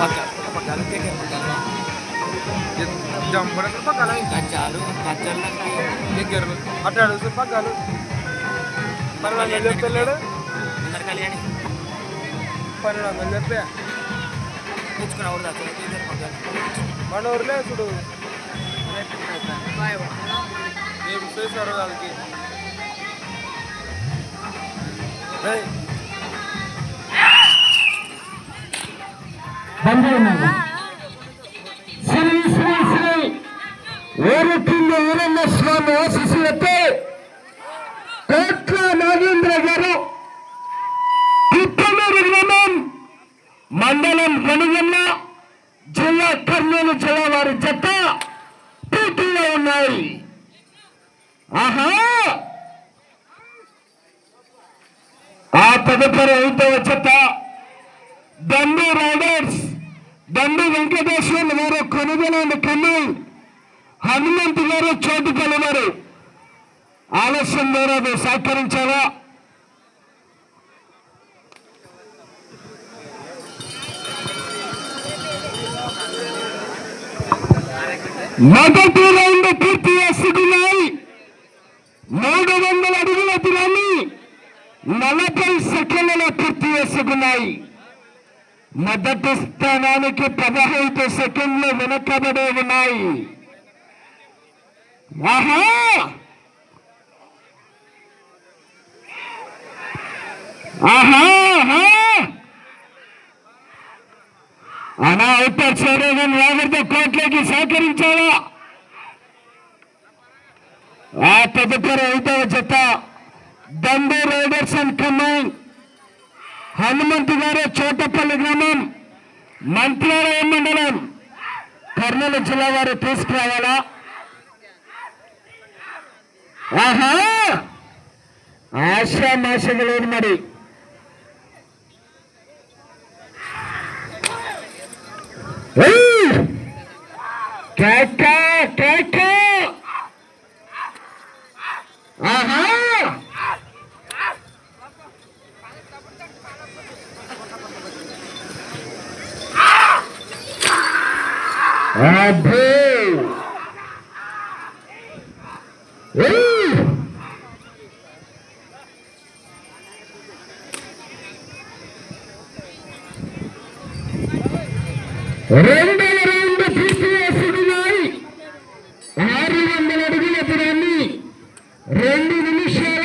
పగ్గాలు దగ్గర పగ్గాలు జంపడ పక్కన కచ్చాలు కచ్చాలకి దగ్గరలు. అటు అడుగుతూ పక్కలు పన్నెండు వందలు కళ్యాణి పన్నెండు వందలు చెప్పే. దగ్గర మన ఊర్లే చూడు. రేపు చేశారు వాళ్ళకి? ఏయ్, బంధువులు శ్రీ శ్రీ శ్రీ ఓరకింద వీరన్న స్వామి ఆశీస్సులతో కోట్ల నాగేంద్ర గారు తిప్పమూరు గ్రామం మండలం వెనుగన్న జిల్లా కర్నూలు జిల్లా వారి జత పోటీలో ఉన్నాయి. ఆహా! ఆ తదుపరి ఐదవ జత దండు రైడర్స్ బండి వెంకటేశ్వర్లు గారు కొనుగోలు కమ్మి హనుమంతు గారు చోటు కలిగారు ఆలస్యం ద్వారా మీరు సహకరించారా మొదటి రౌండ్ పూర్తి చేసుకున్నాయి. మూడు వందల అడుగుల దూరాన్ని నలభై సెకండ్లలో పూర్తి చేసుకున్నాయి. మొదటి స్థానానికి పదహైదు సెకండ్లు వెనకబడి ఉన్నాయి. ఆహా ఆహా! ఆహా. అనా అవుతారు సరే లాగడితే కోట్లకి సహకరించాలా? ఆ తదుపరి ఐదవ జత Dandu riders and command. Hanumanthu గారు చోటపల్లి గ్రామం మంత్రాలయం మండలం. కర్నూలు జిల్లా వారు తీసుకురావాలా? ఆహా! ఆశామాషగా లేదు మరి. ఏయ్! కేక కేక ఆహా అబ్బో ఏయ్! రెండవ రౌండ్ పూర్తి ఆరు వందల అడుగుల దూరాన్ని రెండు నిమిషాల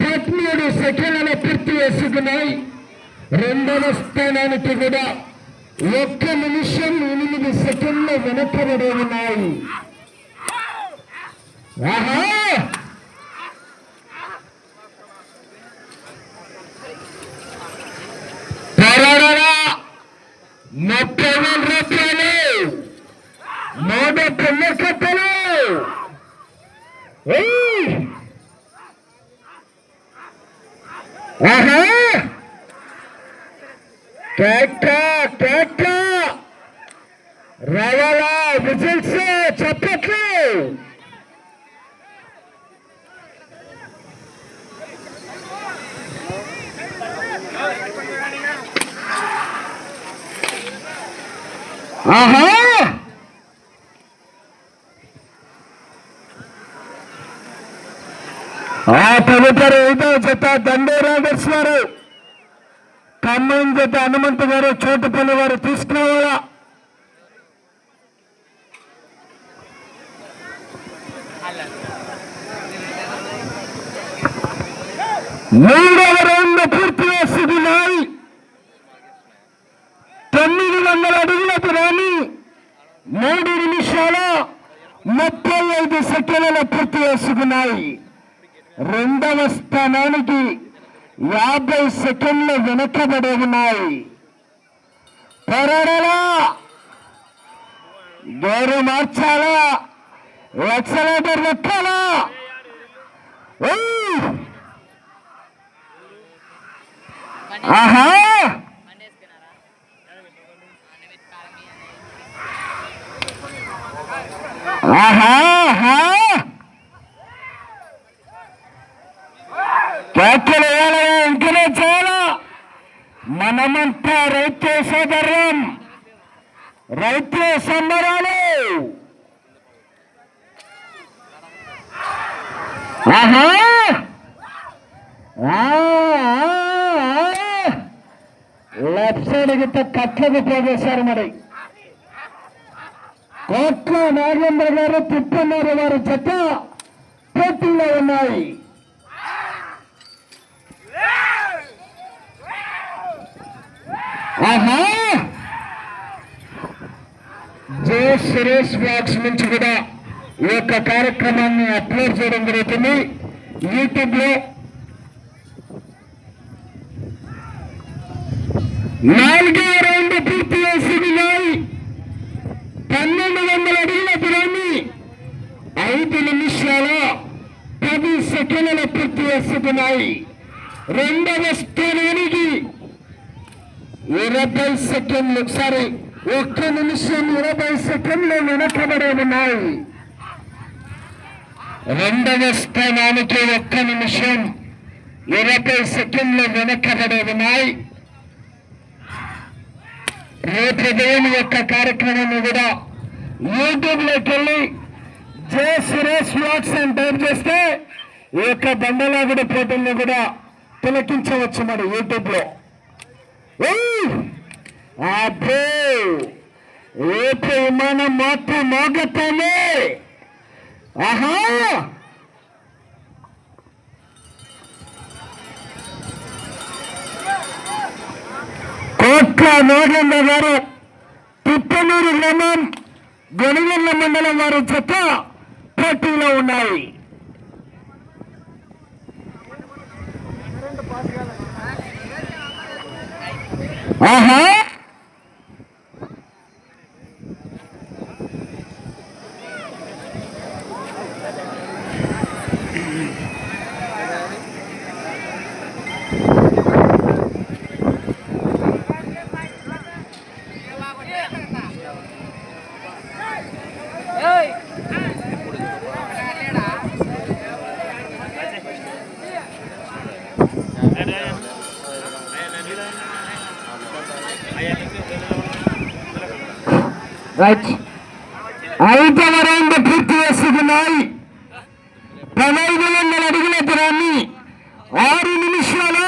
పదమూడు సెకండ్ల పూర్తి చేసుకున్నాయి రెండవ స్థానానికి కూడా ఒక్క నిమిషం ఎనిమిది సెకండ్లు వెనకబడి ఉన్నాయి ఆహా ముప్పై వేల రూపాయలు మూడు పెళ్ళి కట్టలు ఏయ్! ఆహా కేక విజిల్స్ చప్పట్లు. ఆహా! ఆ తదుపరి ఐదో జత దండేరాగర్స్ వారు ఖమ్మం జత హనుమంతు గారు చోటుపల్లి వారు తీసుకురావాలా మూడవ రౌండ్ పూర్తి చేసుకున్నాయి తొమ్మిది వందల అడుగులకు రాని మూడు నిమిషాల ముప్పై ఐదు సెకండ్ల పూర్తి చేసుకున్నాయి రెండవ స్థానానికి యాభై సెకండ్లు వెనకబడి ఉన్నాయి పరడలా? గేరు మార్చాలా? ఎక్సలేటర్ ఎక్కాలా ఆహా! ఆహా! ఆహా! కేకలు మనమంతా రైతు సోదరం రైతు సంబరాలు. ఆహా! లెఫ్ట్ సైడ్ గిట్ట కట్లకు పోగేశారు మరి. కోట్ల నాగేంద్ర గారు తిప్పన్నారు వారి జత పోటీలో ఉన్నాయి. ఆహా! జే సురేష్ బ్లాగ్స్ నుంచి కూడా ఈ యొక్క కార్యక్రమాన్ని అప్లోడ్ చేయడం జరుగుతుంది. యూట్యూబ్లో నాలుగో రౌండ్ పూర్తి చేసినాయి పన్నెండు వందల అడుగుల దూరాన్ని ఐదు నిమిషాల పది సెకండ్ల పూర్తి చేస్తున్నాయి రెండవ స్థానానికి ఇరవై సెకండ్లు సారీ ఒక్క నిమిషం ఇరవై సెకండ్లు వెనకబడి ఉన్నాయి. రెండవ స్థానానికి ఒక్క నిమిషం ఇరవై సెకండ్లు వెనకబడి ఉన్నాయి. రేపు ఉదయం యొక్క కార్యక్రమాన్ని కూడా యూట్యూబ్లోకి వెళ్ళి జే సురేష్ వ్లాగ్స్ అని టైప్ చేస్తే ఈ యొక్క బండలాగుడి పోటీల్ని కూడా తిలకించవచ్చు మరి యూట్యూబ్లో. అబ్బో! రేపు విమానం మాత్రం మోగతానే ఆహా! కోట్ల నాగేంద్ర గారు తిప్పనూరు గ్రామం గొనిగల్ల మండలం వారి చెత్త పోటీలో ఉన్నాయి. ఆహా రైట్ ఐదవ రౌండ్ పూర్తి చేస్తున్నాయి. పదహైదు వందల అడుగుల దూరాన్ని ఆరు నిమిషాల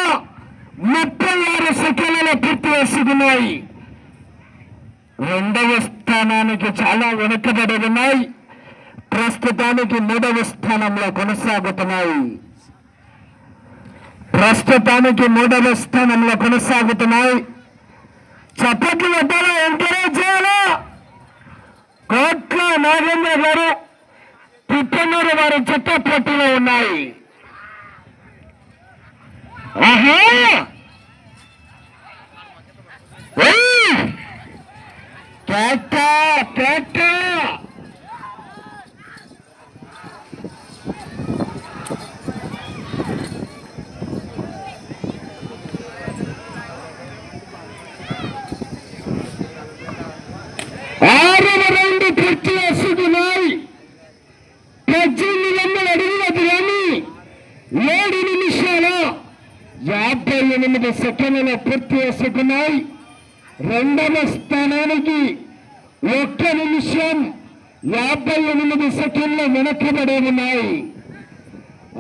ముప్పై ఆరు సెకండ్లలో పూర్తి చేస్తున్నాయి. రెండవ స్థానానికి చాలా వెనుకబడి ఉన్నాయి. ప్రస్తుతానికి మూడవ స్థానంలో కొనసాగుతున్నాయి. ప్రస్తుతానికి మూడవ స్థానంలో కొనసాగుతున్నాయి. చప్పట్లు పెట్టాలా ఎంకరేజ్ చేయాలా? కోట్ల నాగేంద్ర గారు తిప్పనూరు వారి చెత్త పోటీలో ఉన్నాయి. ఆహా! ట్రాక్టర్ కేక, కేక. ఆరవ రౌండ్ పూర్తి చేసుకున్నాయి పద్దెనిమిది వందల అడుగుల దూరాన్ని ఏడు నిమిషాల యాభై సెకండ్లలో పూర్తి చేసుకున్నాయి. రెండవ స్థానానికి ఒక్క నిమిషం యాభై ఎనిమిది సెకండ్లు వెనకబడి ఉన్నాయి.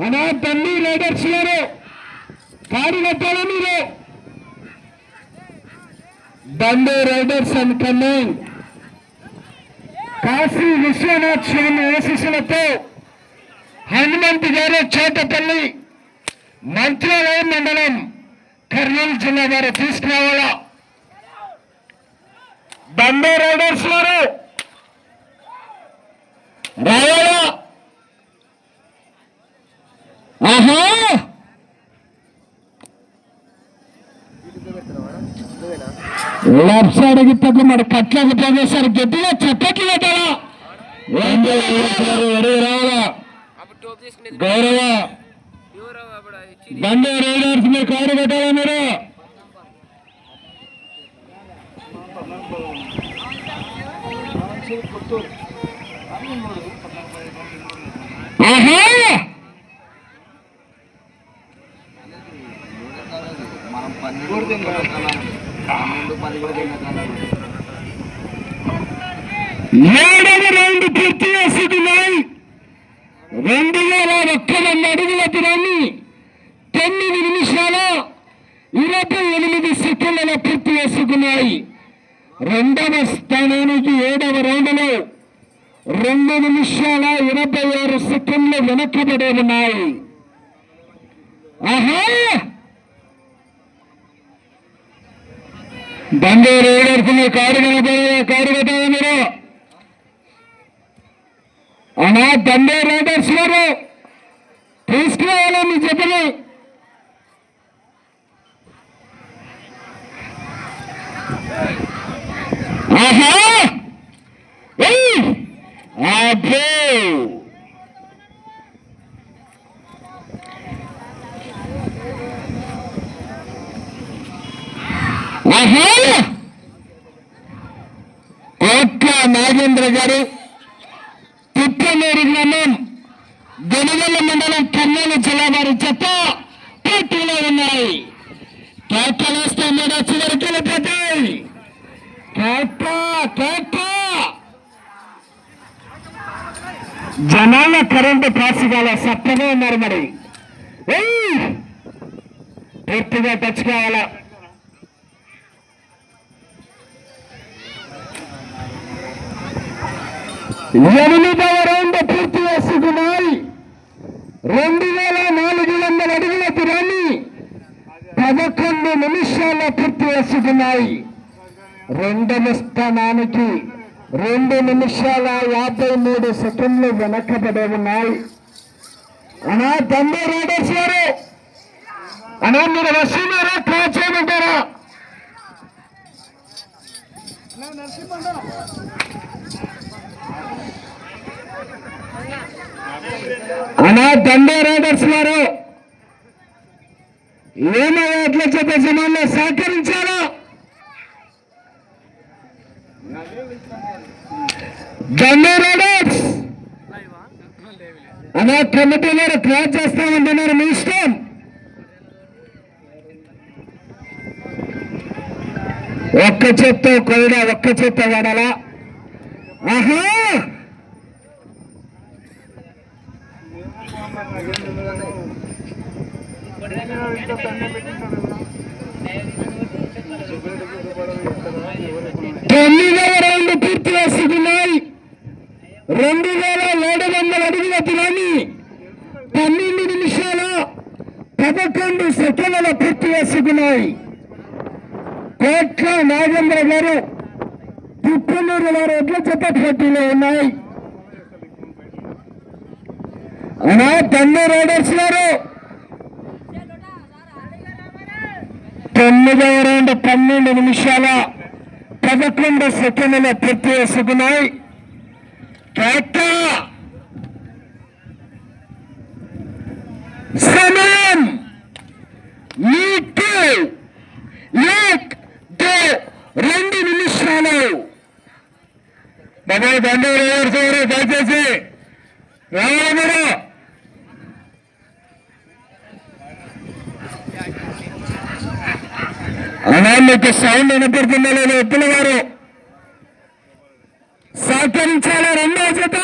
అనా తల్లి రైడర్స్ గారు కార్యకర్తల మీద మీరు? Dande riders and coming. Kashi Vishwanath స్వామి ఆశీస్సులతో హనుమంత్ గారు చోటపల్లి మంత్రాలయం మండలం కర్నూలు జిల్లా వారు తీసుకురావాలా? బండే రైడర్స్ వారు! రావాలా? ఆహా! లెఫ్ట్ సైడ్ గిట్టకు మరి కట్లకు ప్రదేశాలు గట్టిగా చెప్పట్లు పెట్టాలా రావాలా? గౌరవ బండి రైడర్స్ మీరు కారు పెట్టాలా మీరు! మనం పన్నెండు పన్నెండు పది కూడా తిన్నా ఏడవ రౌండ్ పూర్తి చేసుకున్నాయి రెండు వేల ఒక్క వంద అడుగుల దూరాన్ని తొమ్మిది నిమిషాల ఇరవై ఎనిమిది సెకండ్ల పూర్తి చేసుకున్నాయి రెండవ స్థానానికి ఏడవ రౌండ్లో రెండు నిమిషాల ఇరవై వెనుకబడి ఉన్నాయి ఆహా! బండూరు ఏడుతున్న కారు కనపడే కారు కట్టాలి మీరు. అనా దండే రైడర్స్ గారు తీసుకురావాలా మీ చెప్పని ఆహా అబ్బో మహల్ కోట్ల నాగేంద్ర గారు. తిప్పనూరు గ్రామం గనగల్ల మండలం కర్నూలు జిల్లా వారి చెత్త పోటీలో ఉన్నాయి. కేకలేస్తే మీద చివరికి వెళ్ళిపోతాయి కేక కేక జనాల కరెంటు పాసుగాల సత్తగా ఉన్నారు మరి. పూర్తిగా టచ్ కావాలా ఎనిమిదవ రౌండ్ పూర్తి చేసుకున్నాయి రెండు వేల నాలుగు వందల అడుగుల దూరాన్ని పదకొండు నిమిషాల్లో పూర్తి చేసుకున్నాయి రెండవ స్థానానికి రెండు నిమిషాల యాభై మూడు సెకండ్లు వెనకబడి ఉన్నాయి. అనా తండ్రి రైడర్స్ గారు. అనా మీరు వస్తున్నారా క్రాస్ చేయమంటారా? నరసింహ అనా దండే రైడర్స్ గారు ఏమయ్యా ఎట్లా చెప్పే సమయంలో సహకరించారు. దండే రైడర్స్! అనా కమిటీ గారు క్లాస్ చేస్తామంటున్నారు మీ ఇష్టం. ఒక్క చెత్త కొయ్యడా ఒక్క చెత్త వాడాలా? తొమ్మిదవ రౌండ్ పూర్తి చేసుకున్నాయి రెండు వేల ఏడు వందల అడుగుల దూరాన్ని పన్నెండు నిమిషాల పదకొండు సెకండ్ల పూర్తి చేసుకున్నాయి కోట్ల నాగేంద్ర గారు తిప్పనూరు వారు ఎడ్ల చెత్త పోటీలో ఉన్నాయి. అనా తన్ను రైడర్స్ గారు తొమ్మిదవ రెండు పన్నెండు నిమిషాల పదకొండు సెకండ్ల పూర్తి చేసుకున్నాయి. ట్రాక్టర్ సమయం మీకు ఏక్ దో రెండు నిమిషాలు బాబాయ్ బండి గారు దయచేసి రావాలి మీరు అలా సౌండ్ వినపడుతుందా లేదా? ఎత్తుల గారు సహకరించాలి? రెండో జత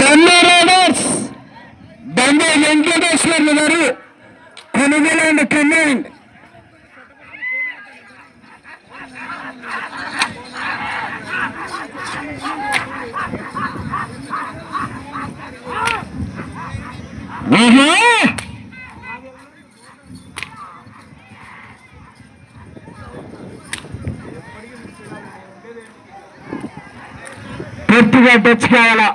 దండే రైడర్స్. దండే వెంకటేశ్వర్లు గారు. కొనుగోలు అండ్ కమాండ్ పూర్తిగా తెచ్చుకోవాలా.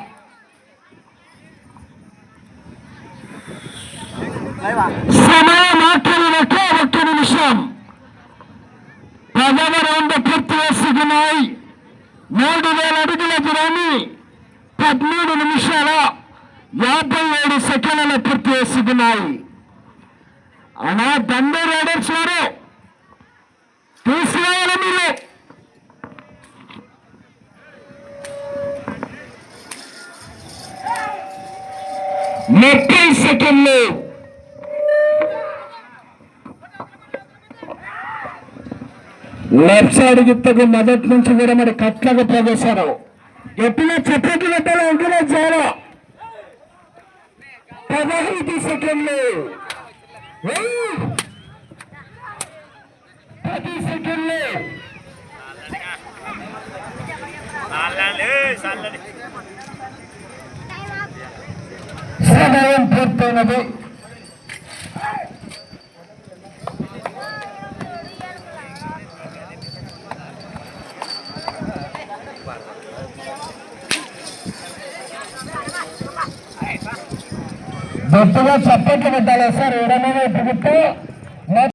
సమయం ఆఖరి ఒకే ఒక్క నిమిషం. పదవ రెండు పూర్తి వేసుకున్నాయి మూడు వేల అడుగుల దూరాన్ని పదమూడు నిమిషాల యాభై ఏడు సెకండ్ల పూర్తి చేసుకున్నాయి అలా దండే రైడర్స్ వారు తీసుకురావాలి మీరు. ముప్పై సెకండ్లు. లెఫ్ట్ సైడ్ గిత్తకు మొదటి నుంచి కూడా మరి కట్లకు ప్రవేశారు. ఎప్పుడు చెప్పట్లు పెట్టాలి అంటున్నా చాలా పదహైదు సెకండ్లు! పది సెకండ్లు. సమయం పూర్తయినది. గట్టిగా చప్పట్లు పెట్టాలి సార్? ఎవరైనా ఇప్పుడు